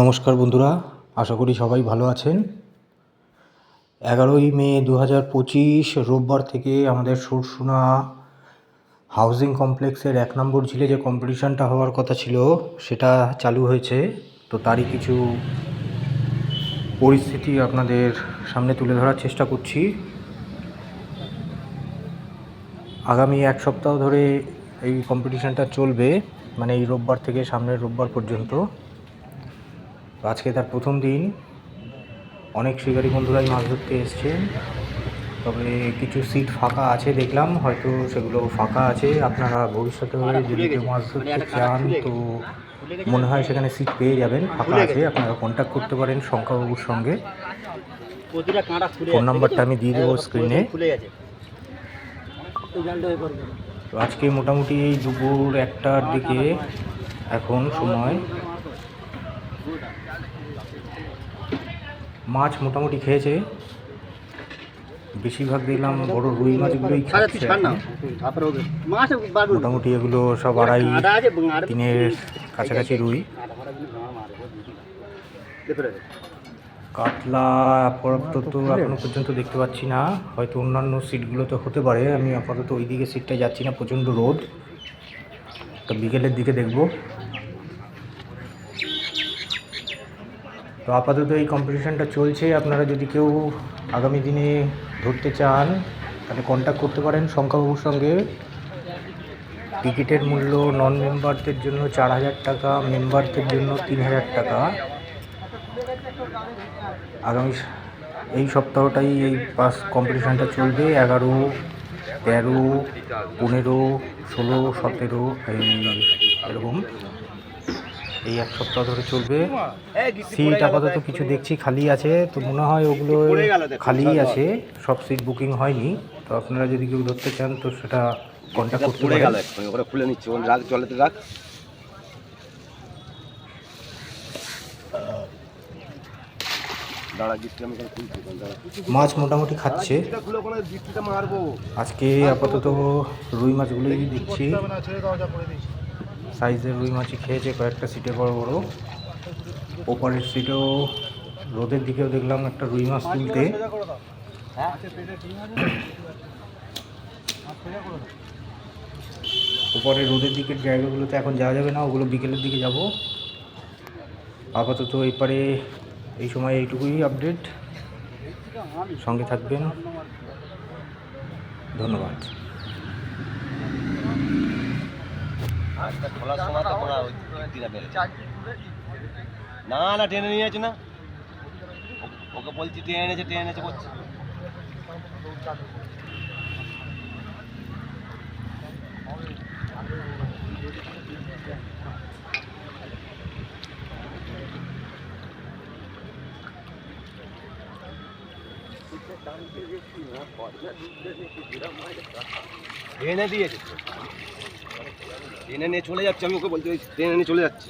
নমস্কার বন্ধুরা, আশা করি সবাই ভালো আছেন। এগারোই মে দু হাজার পঁচিশ, রোববার থেকে আমাদের সুরসুনা হাউজিং কমপ্লেক্সের এক নম্বর ঝিলে যে কম্পিটিশানটা হওয়ার কথা ছিল, সেটা চালু হয়েছে। তো তারই কিছু পরিস্থিতি আপনাদের সামনে তুলে ধরার চেষ্টা করছি। আগামী এক সপ্তাহ ধরে এই কম্পিটিশানটা চলবে মানে এই রোববার থেকে সামনের রোববার পর্যন্ত। তো আজকে তার প্রথম দিন। অনেক শিকারী বন্ধুরাই মাছ ধরতে এসছেন তবে কিছু সিট ফাঁকা আছে দেখলাম হয়তো সেগুলো ফাঁকা আছে। আপনারা ভবিষ্যতে যদি কেউ মাছ ধরতে চান তো মনে হয় সেখানে সিট পেয়ে যাবেন। ফাঁকা আছে আপনারা কন্ট্যাক্ট করতে পারেন শঙ্কাবাবুর সঙ্গে। ফোন নাম্বারটা আমি দিয়ে দেবো স্ক্রিনে না। তো আজকে মোটামুটি এই দুপুর একটার দিকে এখন সময়। মাছ মোটামুটি খেয়েছে। বেশিরভাগ দেখলাম বড় রুই মাছগুলোই খাচ্ছে মোটামুটি এগুলো সব আড়াই তিনের কাছাকাছি রুই। কাতলা আপাতত তো এখনও পর্যন্ত দেখতে পাচ্ছি না। হয়তো অন্যান্য সিটগুলোতে হতে পারে। আমি আপাতত ওই দিকে সিটটায় যাচ্ছি না প্রচণ্ড রোদ। তো বিকেলের দিকে দেখব। তো আপাতত এই কম্পিটিশানটা চলছে। আপনারা যদি কেউ আগামী দিনে ধরতে চান, তাহলে কন্ট্যাক্ট করতে পারেন শঙ্কাবাবুর সঙ্গে। টিকিটের মূল্য নন মেম্বারদের জন্য চার হাজার টাকা মেম্বারদের জন্য তিন হাজার টাকা। আগামী এই সপ্তাহটাই এই পাস কম্পিটিশানটা চলবে। এগারো, তেরো, পনেরো, ষোলো, সতেরো, এই এরকম। এই এক সপ্তাহ ধরে চলবে। সিট আপাতত কিছু দেখছি খালি আছে তো মনে হয় ওগুলো খালি আছে সব সিট বুকিং হয়নি। তো আপনারা যদি কেউ ধরতে চান তো সেটা কন্ট্যাক্ট করতে পারেন। ওরা খুলে নিচ্ছে রাখ জলেতে রাখ। মাছ মোটামুটি খাচ্ছে। আজকে আপাতত রুই মাছগুলোই দিচ্ছি। সাইজের রুই মাছই খেয়েছে কয়েকটা সিটে বড় বড়। ওপারের সিটেও রোদের দিকেও দেখলাম একটা রুই মাছ তুলতে ওপরে রোদের দিকের জায়গাগুলোতে এখন যাওয়া যাবে না, ওগুলো বিকেলের দিকে যাব। আপাতত এপারে এই সময় এইটুকুই আপডেট সঙ্গে থাকবেন। ধন্যবাদ। আজকে খোলার সময় আর ওই দিকটা বেড়েছে না না, টেনে নিয়ে যাচ্ছে না। ওকে বলছি, টেনে এনেছে টেনে এনেছে করছে টেনে দিয়েছে। টেনে নিয়ে চলে যাচ্ছে আমি ওকে ওই টেনে নিয়ে চলে যাচ্ছে